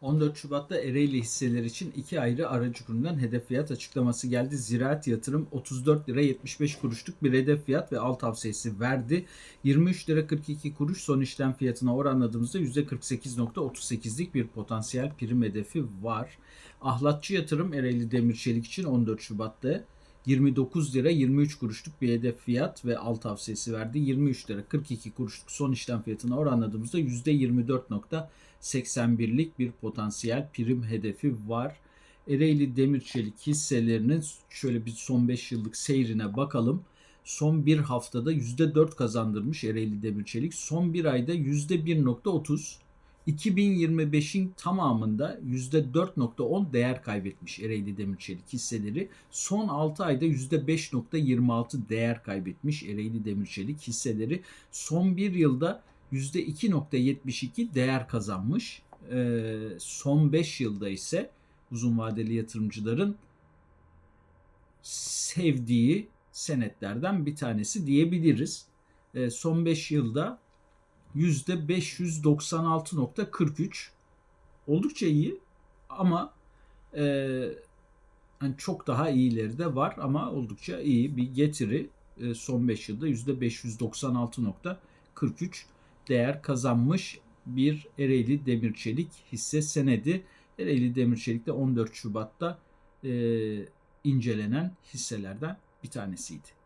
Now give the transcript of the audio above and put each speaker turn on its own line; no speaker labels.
14 Şubat'ta Ereğli hisseler için iki ayrı aracı kurumdan hedef fiyat açıklaması geldi. Ziraat Yatırım 34 lira 75 kuruşluk bir hedef fiyat ve al tavsiyesi verdi. 23 lira 42 kuruş son işlem fiyatına oranladığımızda %48.38'lik bir potansiyel prim hedefi var. Ahlatçı Yatırım Ereğli Demir Çelik için 14 Şubat'ta 29 lira 23 kuruşluk bir hedef fiyat ve al tavsiyesi verdi. 23 lira 42 kuruşluk son işlem fiyatına oranladığımızda %24.81'lik bir potansiyel prim hedefi var. Ereğli Demir Çelik hisselerinin şöyle bir son 5 yıllık seyrine bakalım. Son bir haftada %4 kazandırmış Ereğli Demir Çelik. Son bir ayda %1.30. 2025'in tamamında %4.10 değer kaybetmiş Ereğli Demir Çelik hisseleri. Son 6 ayda %5.26 değer kaybetmiş Ereğli Demir Çelik hisseleri. Son bir yılda %2.72 değer kazanmış. Ee, son 5 yılda ise uzun vadeli yatırımcıların sevdiği senetlerden bir tanesi diyebiliriz. Ee, son 5 yılda %596.43 oldukça iyi ama e, hani çok daha iyileri de var ama oldukça iyi bir getiri e, son 5 yılda %596.43 değer kazanmış bir Ereğli Demir Çelik hisse senedi. Ereğli Demir Çelik de 14 Şubat'ta e, incelenen hisselerden bir tanesiydi.